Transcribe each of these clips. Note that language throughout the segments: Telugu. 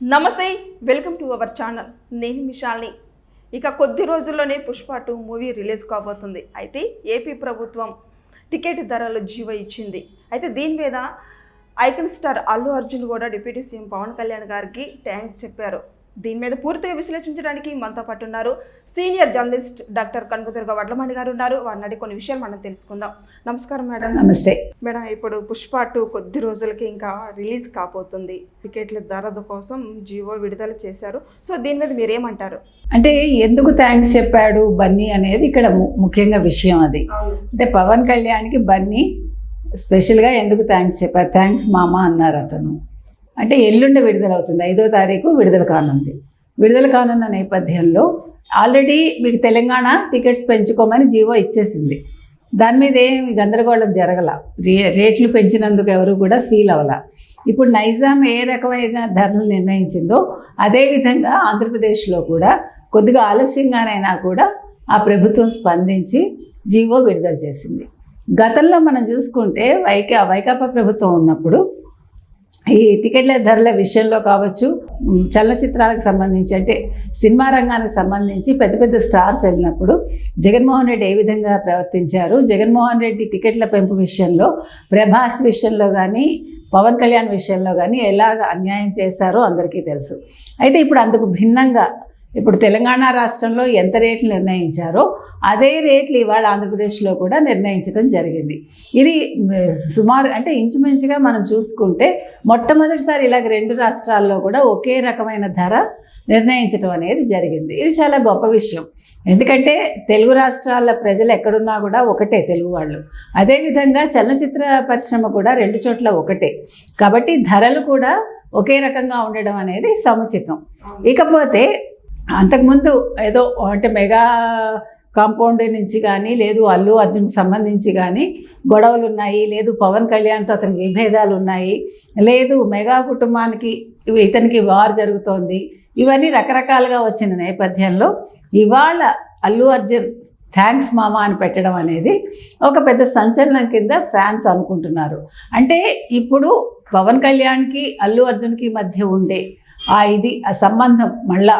నమస్తే వెల్కమ్ టు అవర్ ఛానల్. నేను మిషాల్ని. ఇక కొద్ది రోజుల్లోనే పుష్ప టూ మూవీ రిలీజ్ కాబోతుంది. అయితే ఏపీ ప్రభుత్వం టికెట్ ధరలు జీవ ఇచ్చింది. అయితే దీని మీద ఐకన్ స్టార్ అల్లు అర్జున్ కూడా డిప్యూటీ సీఎం పవన్ కళ్యాణ్ గారికి థ్యాంక్స్ చెప్పారు. దీని మీద పూర్తిగా విశ్లేషించడానికి మనతో పాటు ఉన్నారు senior journalist doctor Kanakadurga Vadlamani garu ఉన్నారు. వారిని కొన్ని విషయాలు మనం తెలుసుకుందాం. నమస్కారం మేడం. నమస్తే. మేడం ఇప్పుడు పుష్ప టూ కొద్ది రోజులకి ఇంకా రిలీజ్ కాబోతుంది. టికెట్ల ధర కోసం జియో విడుదల చేశారు. సో దీని మీద మీరేమంటారు? అంటే ఎందుకు థ్యాంక్స్ చెప్పాడు బన్నీ అనేది ఇక్కడ ముఖ్యంగా విషయం అది. అంటే పవన్ కళ్యాణ్కి బన్నీ స్పెషల్గా ఎందుకు థ్యాంక్స్ చెప్పారు? థ్యాంక్స్ మామ అన్నారు అతను. అంటే ఎల్లుండి విడుదల అవుతుంది ఐదో తారీఖు విడుదల కానుంది. విడుదల కానున్న నేపథ్యంలో ఆల్రెడీ మీకు తెలంగాణ టికెట్స్ పెంచుకోమని జీవో ఇచ్చేసింది. దాని మీద ఏమి గందరగోళం జరగల. రే రేట్లు పెంచినందుకు ఎవరు కూడా ఫీల్ అవ్వాల. ఇప్పుడు నైజాం ఏ రకమైన ధరలు నిర్ణయించిందో అదేవిధంగా ఆంధ్రప్రదేశ్లో కూడా కొద్దిగా ఆలస్యంగానైనా కూడా ఆ ప్రభుత్వం స్పందించి జీవో విడుదల చేసింది. గతంలో మనం చూసుకుంటే వైకా వైకాపా ప్రభుత్వం ఉన్నప్పుడు ఈ టికెట్ల ధరల విషయంలో కావచ్చు చలనచిత్రాలకు సంబంధించి అంటే సినిమా రంగానికి సంబంధించి పెద్ద పెద్ద స్టార్స్ వెళ్ళినప్పుడు జగన్మోహన్ రెడ్డి ఏ విధంగా ప్రవర్తించారు జగన్మోహన్ రెడ్డి టికెట్ల పెంపు విషయంలో ప్రభాస్ విషయంలో కానీ పవన్ కళ్యాణ్ విషయంలో కానీ ఎలాగ అన్యాయం చేశారో అందరికీ తెలుసు. అయితే ఇప్పుడు అందుకు భిన్నంగా ఇప్పుడు తెలంగాణ రాష్ట్రంలో ఎంత రేట్లు నిర్ణయించారో అదే రేట్లు ఇవాళ ఆంధ్రప్రదేశ్లో కూడా నిర్ణయించడం జరిగింది. ఇది సుమారు అంటే ఇంచుమించుగా మనం చూసుకుంటే మొట్టమొదటిసారి ఇలాగ రెండు రాష్ట్రాల్లో కూడా ఒకే రకమైన ధర నిర్ణయించడం అనేది జరిగింది. ఇది చాలా గొప్ప విషయం. ఎందుకంటే తెలుగు రాష్ట్రాల ప్రజలు ఎక్కడున్నా కూడా ఒకటే తెలుగు వాళ్ళు. అదేవిధంగా చలనచిత్ర పరిశ్రమ కూడా రెండు చోట్ల ఒకటే. కాబట్టి ధరలు కూడా ఒకే రకంగా ఉండడం అనేది సముచితం. ఇకపోతే అంతకుముందు ఏదో అంటే మెగా కాంపౌండ్ నుంచి కానీ లేదు అల్లు అర్జున్కి సంబంధించి కానీ గొడవలు ఉన్నాయి లేదు పవన్ కళ్యాణ్తో అతనికి విభేదాలు ఉన్నాయి లేదు మెగా కుటుంబానికి ఇతనికి వార్ జరుగుతోంది. ఇవన్నీ రకరకాలుగా వచ్చిన నేపథ్యంలో ఇవాళ అల్లు అర్జున్ థ్యాంక్స్ మామా అని పెట్టడం అనేది ఒక పెద్ద సంచలనం కింద ఫ్యాన్స్ అనుకుంటున్నారు. అంటే ఇప్పుడు పవన్ కళ్యాణ్కి అల్లు అర్జున్కి మధ్య ఉండే ఆ ఇది ఆ సంబంధం మళ్ళా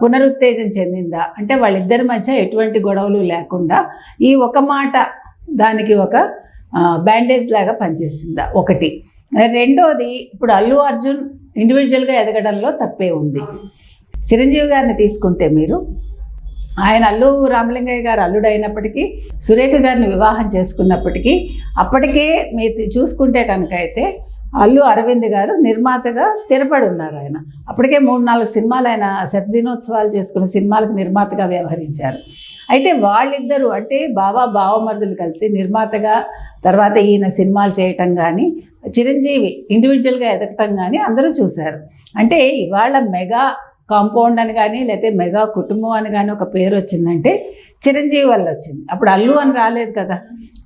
పునరుత్తేజం చెందిందా? అంటే వాళ్ళిద్దరి మధ్య ఎటువంటి గొడవలు లేకుండా ఈ ఒక మాట దానికి ఒక బ్యాండేజ్ లాగా పనిచేసిందా? ఒకటి. రెండోది ఇప్పుడు అల్లు అర్జున్ ఇండివిజువల్గా ఎదగడంలో తప్పే ఉంది. చిరంజీవి గారిని తీసుకుంటే మీరు ఆయన అల్లు రామలింగయ్య గారు అల్లుడు అయినప్పటికీ సురేఖ గారిని వివాహం చేసుకున్నప్పటికీ అప్పటికే మీరు చూసుకుంటే కనుక అయితే అల్లు అరవింద్ గారు నిర్మాతగా స్థిరపడి ఉన్నారు ఆయన. అప్పటికే మూడు నాలుగు సినిమాలు ఆయన శతదినోత్సవాలు చేసుకున్న సినిమాలకు నిర్మాతగా వ్యవహరించారు. అయితే వాళ్ళిద్దరూ అంటే బావ బావమరుదులు కలిసి నిర్మాతగా తర్వాత ఈయన సినిమాలు చేయటం కానీ చిరంజీవి ఇండివిజువల్గా ఎదగటం కానీ అందరూ చూశారు. అంటే ఇవాళ మెగా కాంపౌండ్ అని కానీ లేకపోతే మెగా కుటుంబం అని కానీ ఒక పేరు వచ్చిందంటే చిరంజీవి వల్ల వచ్చింది. అప్పుడు అల్లు అని రాలేదు కదా.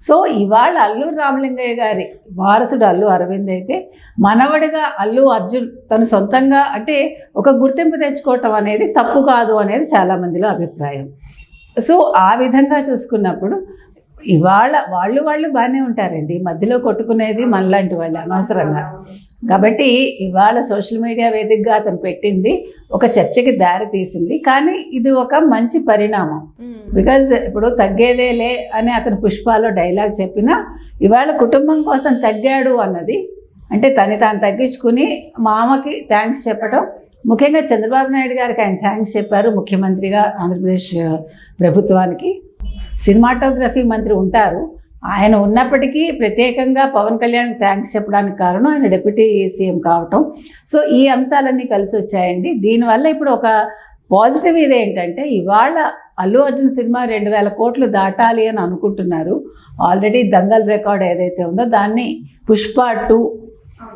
సో ఇవాళ అల్లు రామలింగయ్య గారి వారసుడు అల్లు అరవింద్ అయితే మనవడిగా అల్లు అర్జున్ తను సొంతంగా అంటే ఒక గుర్తింపు తెచ్చుకోవటం అనేది తప్పు కాదు అనేది చాలామందిలో అభిప్రాయం. సో ఆ విధంగా చూసుకున్నప్పుడు ఇవాళ వాళ్ళు వాళ్ళు బాగానే ఉంటారండి. మధ్యలో కొట్టుకునేది మనలాంటి వాళ్ళు అనవసరంగా. కాబట్టి ఇవాళ సోషల్ మీడియా వేదికగా అతను పెట్టింది ఒక చర్చకి దారి తీసింది. కానీ ఇది ఒక మంచి పరిణామం. బికాజ్ ఇప్పుడు తగ్గేదేలే అని అతను పుష్పాలో డైలాగ్ చెప్పినా ఇవాళ కుటుంబం కోసం తగ్గాడు అన్నది. అంటే తను తాను తగ్గించుకుని మామకి థ్యాంక్స్ చెప్పడం ముఖ్యంగా చంద్రబాబు నాయుడు గారికి ఆయన థ్యాంక్స్ చెప్పారు ముఖ్యమంత్రిగా ఆంధ్రప్రదేశ్ ప్రభుత్వానికి. సినిమాటోగ్రఫీ మంత్రి ఉంటారు. ఆయన ఉన్నప్పటికీ ప్రత్యేకంగా పవన్ కళ్యాణ్ థ్యాంక్స్ చెప్పడానికి కారణం ఆయన డిప్యూటీ సీఎం కావటం. సో ఈ అంశాలన్నీ కలిసి వచ్చాయండి. దీనివల్ల ఇప్పుడు ఒక పాజిటివ్ ఇది ఏంటంటే ఇవాళ అల్లు అర్జున్ సినిమా రెండు వేల కోట్లు దాటాలి అని అనుకుంటున్నారు. ఆల్రెడీ దంగల్ రికార్డ్ ఏదైతే ఉందో దాన్ని పుష్ప టూ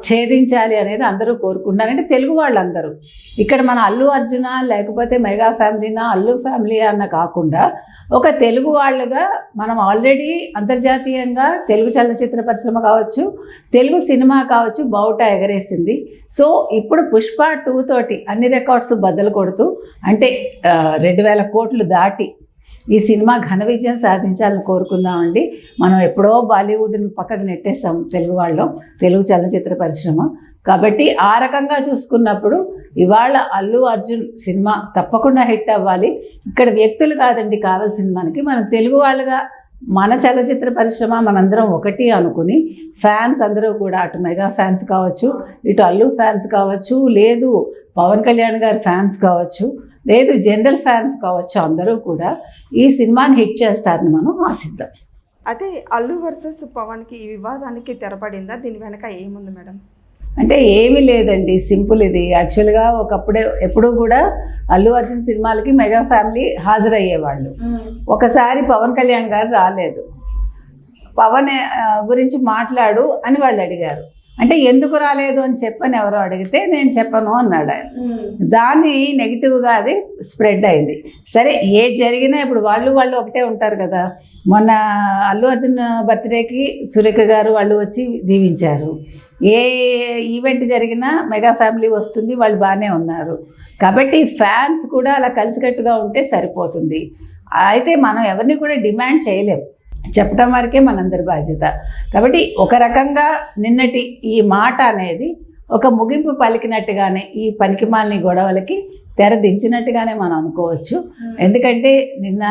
ఛేదించాలి అనేది అందరూ కోరుకుంటున్నారు అంటే తెలుగు వాళ్ళందరూ. ఇక్కడ మన అల్లు అర్జున లేకపోతే మెగా ఫ్యామిలీనా అల్లు ఫ్యామిలీ అన్న కాకుండా ఒక తెలుగు వాళ్ళుగా మనం ఆల్రెడీ అంతర్జాతీయంగా తెలుగు చలనచిత్ర పరిశ్రమ కావచ్చు తెలుగు సినిమా కావచ్చు బౌట ఎగరేసింది. సో ఇప్పుడు పుష్ప టూ తోటి అన్ని రికార్డ్స్ బద్దలు కొడుతూ అంటే రెండు వేల కోట్లు దాటి ఈ సినిమా ఘన విజయం సాధించాలని కోరుకుందామండి. మనం ఎప్పుడో బాలీవుడ్ని పక్కకు నెట్టేస్తాం తెలుగు వాళ్ళం తెలుగు చలనచిత్ర పరిశ్రమ. కాబట్టి ఆ రకంగా చూసుకున్నప్పుడు ఇవాళ అల్లు అర్జున్ సినిమా తప్పకుండా హిట్ అవ్వాలి. ఇక్కడ వ్యక్తులు కాదండి కావాల్సింది మనకి మనం తెలుగు వాళ్ళగా మన చలచిత్ర పరిశ్రమ మనందరం ఒకటి అనుకుని ఫ్యాన్స్ అందరూ కూడా అటు మెగా ఫ్యాన్స్ కావచ్చు ఇటు అల్లు ఫ్యాన్స్ కావచ్చు లేదు పవన్ కళ్యాణ్ గారి ఫ్యాన్స్ కావచ్చు లేదు జనరల్ ఫ్యాన్స్ కావచ్చు అందరూ కూడా ఈ సినిమాని హిట్ చేస్తారని మనం ఆశిద్దాం. అదే అల్లు వర్సెస్ పవన్కి ఈ వివాదానికి తెరపడిందా? దీని వెనక ఏముంది మేడం? అంటే ఏమీ లేదండి సింపుల్ ఇది. యాక్చువల్గా ఒకప్పుడే ఎప్పుడూ కూడా అల్లు అర్జున్ సినిమాలకి మెగా ఫ్యామిలీ హాజరయ్యేవాళ్ళు. ఒకసారి పవన్ కళ్యాణ్ గారు రాలేదు. పవన్ గురించి మాట్లాడు అని వాళ్ళు అడిగారు. అంటే ఎందుకు రాలేదు అని చెప్పని ఎవరో అడిగితే నేను చెప్పను అన్నాడు ఆయన. దాన్ని నెగిటివ్గా అది స్ప్రెడ్ అయింది. సరే ఏ జరిగినా ఇప్పుడు వాళ్ళు వాళ్ళు ఒకటే ఉంటారు కదా. మొన్న అల్లు అర్జున్ బర్త్డేకి సురేఖ గారు వాళ్ళు వచ్చి దీవించారు. ఏ ఈవెంట్ జరిగినా మెగా ఫ్యామిలీ వస్తుంది వాళ్ళు బాగానే ఉన్నారు. కాబట్టి ఫ్యాన్స్ కూడా అలా కలిసికట్టుగా ఉంటే సరిపోతుంది. అయితే మనం ఎవరిని కూడా డిమాండ్ చేయలేం. చెప్పడం వరకే మనందరి బాధ్యత. కాబట్టి ఒక రకంగా నిన్నటి ఈ మాట అనేది ఒక ముగింపు పలికినట్టుగానే ఈ పనికిమాలిన గొడవలకి తెర దించినట్టుగానే మనం అనుకోవచ్చు. ఎందుకంటే నిన్న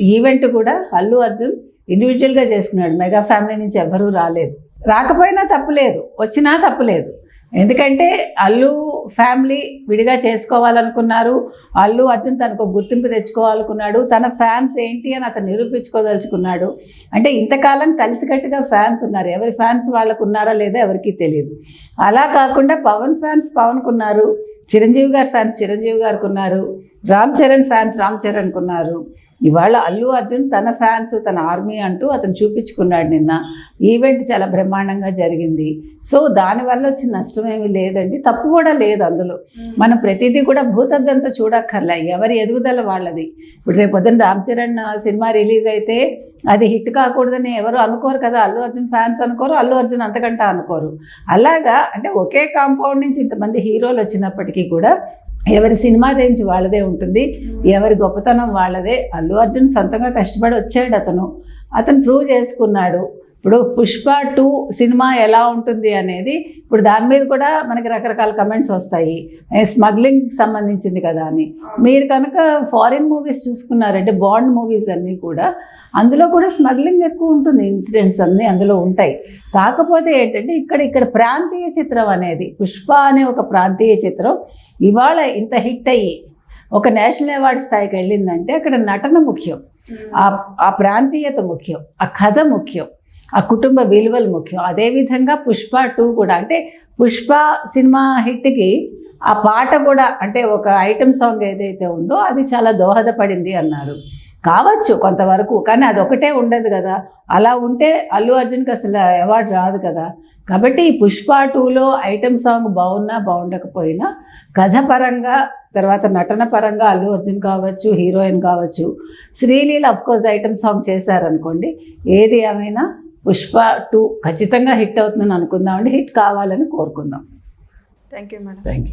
ఈవెంట్ కూడా అల్లు అర్జున్ ఇండివిజువల్గా చేసుకున్నాడు. మెగా ఫ్యామిలీ నుంచి ఎవ్వరూ రాలేదు. రాకపోయినా తప్పులేదు వచ్చినా తప్పులేదు ఎందుకంటే అల్లు ఫ్యామిలీ విడిగా చేసుకోవాలనుకున్నారు. అల్లు అర్జున్ తనకు ఒక గుర్తింపు తెచ్చుకోవాలనుకున్నాడు. తన ఫ్యాన్స్ ఏంటి అని అతను నిరూపించుకోదలుచుకున్నాడు. అంటే ఇంతకాలం కలిసికట్టుగా ఫ్యాన్స్ ఉన్నారు. ఎవరి ఫ్యాన్స్ వాళ్ళకు ఉన్నారా లేదా ఎవరికీ తెలియదు. అలా కాకుండా పవన్ ఫ్యాన్స్ పవన్కు ఉన్నారు చిరంజీవి గారి ఫ్యాన్స్ చిరంజీవి గారికి ఉన్నారు రామ్ చరణ్ ఫ్యాన్స్ రామ్ చరణ్కి ఉన్నారు ఇవాళ అల్లు అర్జున్ తన ఫ్యాన్స్ తన ఆర్మీ అంటూ అతను చూపించుకున్నాడు నిన్న. ఈవెంట్ చాలా బ్రహ్మాండంగా జరిగింది. సో దానివల్ల వచ్చిన నష్టం ఏమీ లేదండి. తప్పు కూడా లేదు అందులో. మనం ప్రతిదీ కూడా భూతద్దంతో చూడక్కర్లే. ఎవరి ఎదుగుదల వాళ్ళది. ఇప్పుడు రేపు పొద్దున్న రామ్ చరణ్ సినిమా రిలీజ్ అయితే అది హిట్ కాకూడదని ఎవరు అనుకోరు కదా. అల్లు అర్జున్ ఫ్యాన్స్ అనుకోరు అల్లు అర్జున్ అంతకంటే అనుకోరు. అలాగా అంటే ఒకే కాంపౌండ్ నుంచి ఇంతమంది హీరోలు వచ్చినప్పటికీ కూడా ఎవరి సినిమా రేంజ్ వాళ్ళదే ఉంటుంది ఎవరి గొప్పతనం వాళ్ళదే. అల్లు అర్జున్ సొంతంగా కష్టపడి వచ్చాడు అతను. అతను ప్రూవ్ చేసుకున్నాడు. ఇప్పుడు పుష్ప టూ సినిమా ఎలా ఉంటుంది అనేది ఇప్పుడు దాని మీద కూడా మనకి రకరకాల కమెంట్స్ వస్తాయి. స్మగ్లింగ్ సంబంధించింది కదా అని. మీరు కనుక ఫారిన్ మూవీస్ చూసుకున్నారంటే బాండ్ మూవీస్ అన్నీ కూడా అందులో కూడా స్మగ్లింగ్ ఎక్కువ ఉంటుంది ఇన్సిడెంట్స్ అన్నీ అందులో ఉంటాయి. కాకపోతే ఏంటంటే ఇక్కడ ఇక్కడ ప్రాంతీయ చిత్రం అనేది పుష్ప అనే ఒక ప్రాంతీయ చిత్రం ఇవాళ ఇంత హిట్ అయ్యి ఒక నేషనల్ అవార్డ్ స్థాయికి వెళ్ళిందంటే అక్కడ నటన ముఖ్యం. ఆ ఆ ప్రాంతీయత ముఖ్యం ఆ కథ ముఖ్యం. ఆ కుటుంబ విలువలు ముఖ్యం. అదేవిధంగా పుష్ప టూ కూడా అంటే పుష్ప సినిమా హిట్కి ఆ పాట కూడా అంటే ఒక ఐటమ్ సాంగ్ ఏదైతే ఉందో అది చాలా దోహదపడింది అన్నారు. కావచ్చు కొంతవరకు కానీ అది ఒకటే ఉండదు కదా. అలా ఉంటే అల్లు అర్జున్కి అసలు అవార్డు రాదు కదా. కాబట్టి ఈ పుష్ప టూలో ఐటమ్ సాంగ్ బాగున్నా బాగుండకపోయినా కథ పరంగా తర్వాత నటన పరంగా అల్లు అర్జున్ కావచ్చు హీరోయిన్ కావచ్చు శ్రీలీల అఫ్కోర్స్ ఐటమ్ సాంగ్ చేశారనుకోండి ఏది ఏమైనా పుష్ప టూ ఖచ్చితంగా హిట్ అవుతుందని అనుకుందామండి. హిట్ కావాలని కోరుకుందాం. Thank you madam thank you